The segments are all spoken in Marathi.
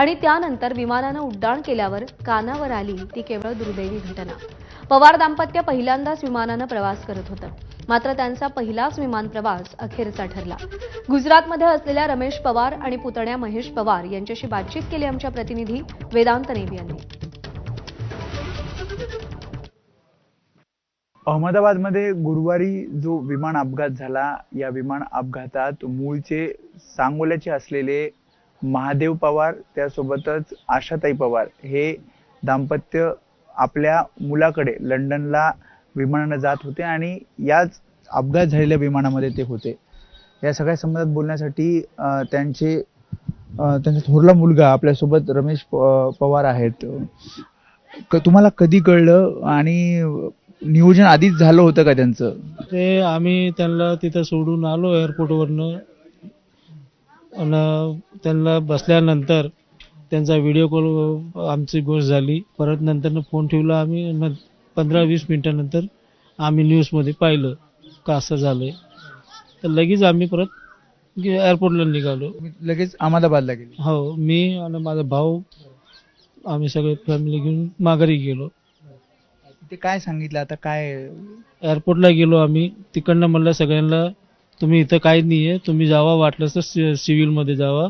आणि त्यानंतर विमानानं उड्डाण केल्यावर कानावर आली ती केवळ दुर्दैवी घटना. पवार दाम्पत्य पहिल्यांदाच विमानानं प्रवास करत होतं. मात्र त्यांचा पहिलाच विमान प्रवास अखेरचा ठरला. गुजरातमध्ये असलेल्या रमेश पवार आणि पुतण्या महेश पवार यांच्याशी बातचीत केली आमच्या प्रतिनिधी वेदांत नेवी यांनी. अहमदाबादमध्ये गुरुवारी जो विमान अपघात झाला या विमान अपघातात मूळचे सांगोल्याचे असलेले महादेव पवार त्यासोबतच आशाताई पवार हे दाम्पत्य आपल्या मुलाकडे लंडनला विमानानं जात होते आणि याच अपघात झालेल्या विमानामध्ये ते होते. या सगळ्या संबंधात बोलण्यासाठी त्यांचे त्यांचा थोरला मुलगा आपल्यासोबत रमेश प- पवार आहेत. तुम्हाला कधी कळलं आणि नियोजन आधीच झालं होतं का त्यांचं? ते आम्ही त्यांना तिथं सोडून आलो एअरपोर्टवरनं आणि त्यांना बसल्यानंतर त्यांचा व्हिडिओ कॉल आमची गोष्ट झाली. परत नंतर फोन ठेवला आम्ही. न पंधरा वीस मिनिटानंतर आम्ही न्यूजमध्ये पाहिलं का असं झालंय. तर लगेच आम्ही परत एअरपोर्टला निघालो. लगेच अहमदाबादला गेले. हो मी आणि माझा भाऊ आम्ही सगळे फॅमिली घेऊन माघारी गेलो. ते काय सांगितलं? आता काय? एअरपोर्टला गेलो आम्ही. तिकडनं म्हणलं सगळ्यांना तुम्ही इथं काही नाही आहे तुम्ही जावा वाटलंच तर सि- सिव्हिलमध्ये जावा.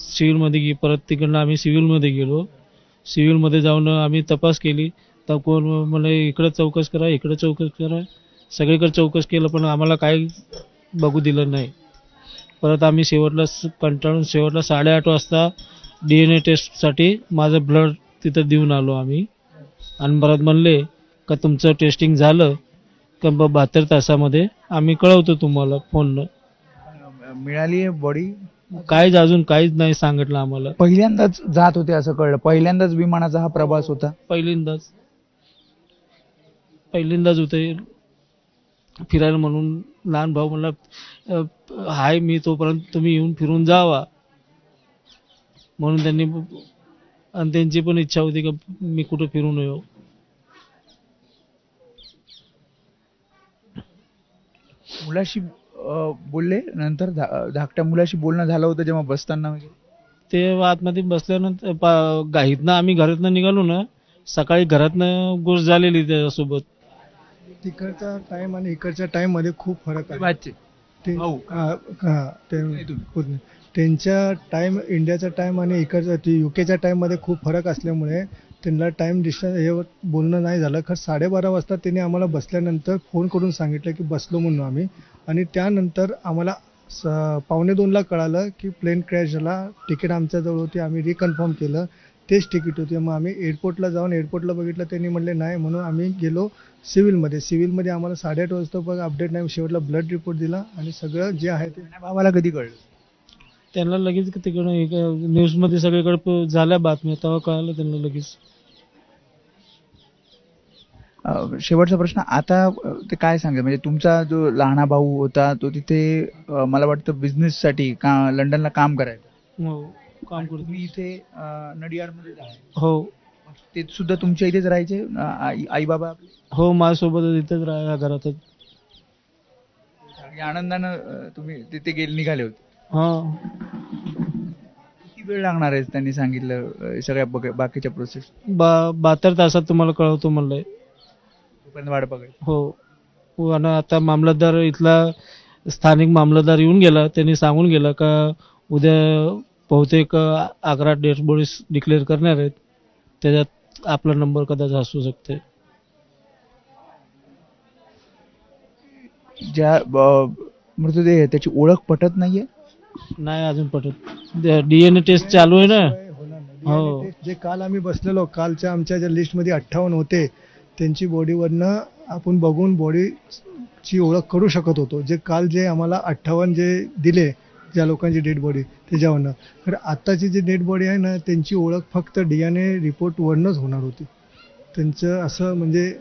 सिव्हिलमध्ये गे परत तिकडनं आम्ही सिव्हिलमध्ये गेलो. सिव्हिलमध्ये जाऊन आम्ही तपास केली. तर कोण मला इकडं चौकस करा इकडं चौकस करा. सगळीकडे चौकस केलं पण आम्हाला काही बघू दिलं नाही. परत आम्ही शेवटला कंटाळून शेवटला साडेआठ वाजता डी एन ए टेस्टसाठी माझं ब्लड तिथं देऊन आलो आम्ही. आणि परत म्हणले का तुमचं टेस्टिंग झालं? ब- बहात्तर तासामध्ये. आम्ही कळवतो तुम्हाला फोननं. मिळाली बॉडी? काहीच अजून काहीच नाही सांगितलं आम्हाला. पहिल्यांदाच जात होते असं कळलं. पहिल्यांदाच विमानाचा हा प्रवास होता? पहिल्यांदाच. पहिल्यांदाच होते. फिरायला म्हणून लहान भाऊ म्हणला "अ, हाय मी तोपर्यंत तुम्ही येऊन फिरून जावा. म्हणून त्यांनी आणि त्यांची पण इच्छा होती का मी कुठं फिरून येऊ. मुलाशी बोलले. नंतर धाकट्या मुलाशी बोलणं झालं होतं जेव्हा बसताना वगैरे? ते आतमध्ये बसल्यानंतर घाईतनं आम्ही घरातनं निघालो ना सकाळी घरातनं गोष्ट झालेली त्याच्यासोबत. तिकडचा टाइम आणि इकडच्या टाइममध्ये खूप फरक आहे. त्यांच्या टाइम इंडियाचा टाइम आणि इकडचा युकेच्या टाइममध्ये खूप फरक असल्यामुळे त्यांना टाईम डिस्टन्स हे बोलणं नाही झालं. खरं साडेबारा वाजता त्यांनी आम्हाला बसल्यानंतर फोन करून सांगितलं की बसलो म्हणून आम्ही. आणि त्यानंतर आम्हाला स पावणे दोनला कळालं की प्लेन क्रॅश झाला. तिकीट आमच्याजवळ होती. आम्ही रिकन्फर्म केलं. तेच तिकीट होती. मग आम्ही एअरपोर्टला जाऊन एअरपोर्टला बघितलं. त्यांनी म्हणले नाही. म्हणून आम्ही गेलो सिव्हिलमध्ये सिव्हिलमध्ये आम्हाला साडेआठ वाजता बघ अपडेट नाही. शेवटला ब्लड रिपोर्ट दिला. आणि सगळं जे आहे ते आम्हाला कधी कळलं? त्यांना लगेच तिकडे न्यूजमध्ये सगळीकडे प- झाल्या बातम्या तेव्हा कळालं त्यांना लगेच. शेवटचा प्रश्न आता ते काय सांगेल? म्हणजे तुमचा जो लहाना भाऊ होता तो तिथे मला वाटतं बिझनेस साठी का लंडनला काम करायचं. हो काम करतो. तुम्ही इथे नडियाडमध्ये हो. ते सुद्धा तुमच्या इथेच राहायचे? आई आई बाबा हो माझ्यासोबत इथंच राहा घरातच. आनंदानं तुम्ही तिथे गेले निघाले होते. हा. किती वेळ लागणार आहे त्यांनी सांगितलं अं, सगळ्या बाकीच्या प्रोसेस बा बहात्तर तासात तुम्हाला कळवतो म्हणलंय. तोपर्यंत वाट बघायची. हो. हो आणि आता मामलतदार इथला स्थानिक मामलतदार येऊन गेला त्यांनी सांगून गेला का उद्या बहुतेक अकरा डेड बॉडीज डिक्लेअर करणार आहेत. त्याच्यात आपला नंबर कदाचित असू शकते ज्या अं, मृतदेह आहे, त्याची ओळख पटत नाहीये? नाही अजून पटत. डीएनए टेस्ट चालू आहे ना? होणार नाही. हो. DNA test जे काल आम्ही बसलेलो कालच्या आमच्या ज्या लिस्टमध्ये अठ्ठावन्न होते त्यांची बॉडीवरनं आपण बघून बॉडीची ओळख करू शकत होतो. जे काल जे आम्हाला अठ्ठावन्न जे दिले ज्या लोकांची डेड बॉडी त्याच्यावरनं. तर आत्ताची जी डेड बॉडी आहे ना त्यांची ओळख फक्त डी एन ए रिपोर्टवरनंच होणार होती. त्यांचं असं म्हणजे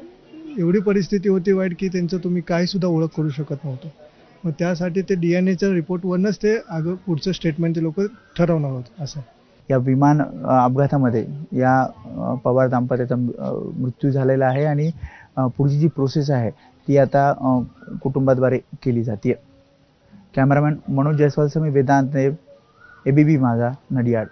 एवढी परिस्थिती होती वाईट की त्यांचं तुम्ही काही सुद्धा ओळख करू शकत नव्हतं. मग त्यासाठी ते डी एन एच्या रिपोर्टवरनंच ते अगं पुढचं स्टेटमेंट ते लोक ठरवणार होत असं. या विमान अपघातामध्ये या पवार दाम्पत्याचा मृत्यू झालेला आहे आणि पुढची जी प्रोसेस आहे ती आता कुटुंबाद्वारे केली जाते कॅमेरामॅन मनोज जयस्वालसह मी वेदांत नेब एबीबी माझा नडियाड.